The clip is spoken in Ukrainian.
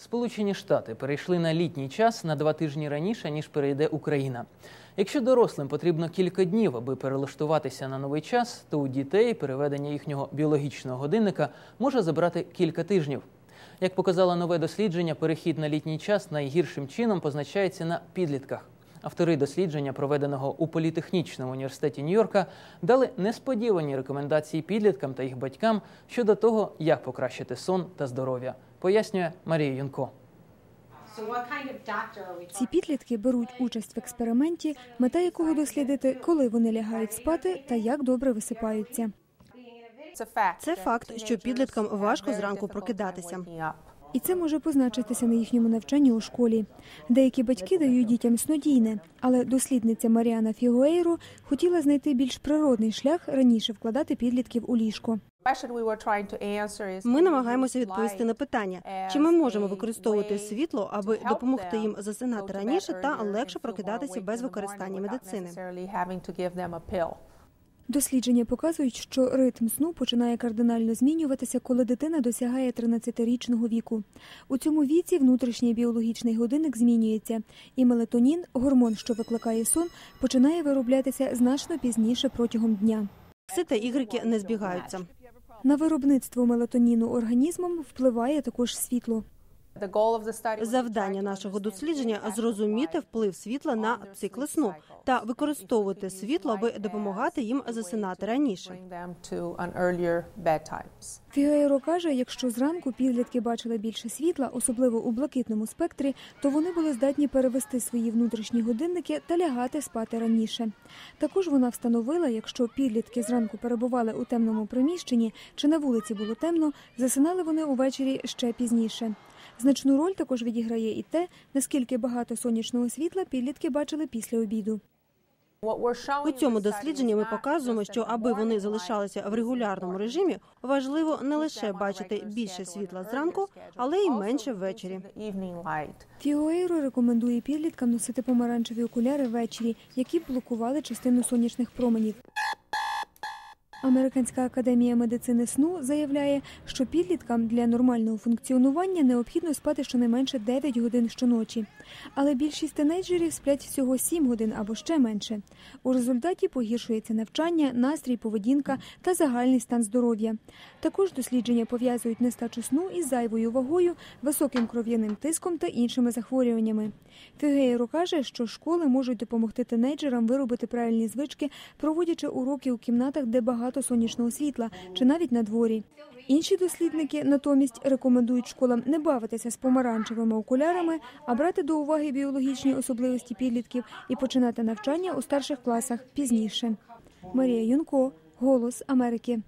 Сполучені Штати перейшли на літній час на два тижні раніше, ніж перейде Україна. Якщо дорослим потрібно кілька днів, аби перелаштуватися на новий час, то у дітей переведення їхнього біологічного годинника може забрати кілька тижнів. Як показало нове дослідження, перехід на літній час найгіршим чином позначається на підлітках. Автори дослідження, проведеного у політехнічному університеті Нью-Йорка, дали несподівані рекомендації підліткам та їх батькам щодо того, як покращити сон та здоров'я, пояснює Марія Юнко. Ці підлітки беруть участь в експерименті, мета якого дослідити, коли вони лягають спати та як добре висипаються. Це факт, що підліткам важко зранку прокидатися. І це може позначитися на їхньому навчанні у школі. Деякі батьки дають дітям снодійне, але дослідниця Маріана Фігуейро хотіла знайти більш природний шлях раніше вкладати підлітків у ліжко. Ми намагаємося відповісти на питання, чи ми можемо використовувати світло, аби допомогти їм засинати раніше та легше прокидатися без використання медицини. Дослідження показують, що ритм сну починає кардинально змінюватися, коли дитина досягає 13-річного віку. У цьому віці внутрішній біологічний годинник змінюється, і мелатонін, гормон, що викликає сон, починає вироблятися значно пізніше протягом дня. Кси та ігрики не збігаються. На виробництво мелатоніну організмом впливає також світло. Завдання нашого дослідження зрозуміти вплив світла на цикли сну та використовувати світло, аби допомагати їм засинати раніше. Фігейро каже, якщо зранку підлітки бачили більше світла, особливо у блакитному спектрі, то вони були здатні перевести свої внутрішні годинники та лягати спати раніше. Також вона встановила, якщо підлітки зранку перебували у темному приміщенні чи на вулиці було темно, засинали вони увечері ще пізніше. Значну роль також відіграє і те, наскільки багато сонячного світла підлітки бачили після обіду. У цьому дослідженні ми показуємо, що аби вони залишалися в регулярному режимі, важливо не лише бачити більше світла зранку, але й менше ввечері. Фіоейро рекомендує підліткам носити помаранчеві окуляри ввечері, які б блокували частину сонячних променів. Американська академія медицини сну заявляє, що підліткам для нормального функціонування необхідно спати щонайменше 9 годин щоночі. Але більшість тинейджерів сплять всього 7 годин або ще менше. У результаті погіршується навчання, настрій, поведінка та загальний стан здоров'я. Також дослідження пов'язують нестачу сну із зайвою вагою, високим кров'яним тиском та іншими захворюваннями. Фігейро каже, що школи можуть допомогти тинейджерам виробити правильні звички, проводячи уроки у кімнатах, де багато багато сонячного світла чи навіть на дворі. Інші дослідники натомість рекомендують школам не бавитися з помаранчевими окулярами, а брати до уваги біологічні особливості підлітків і починати навчання у старших класах пізніше. Марія Юнко, Голос Америки.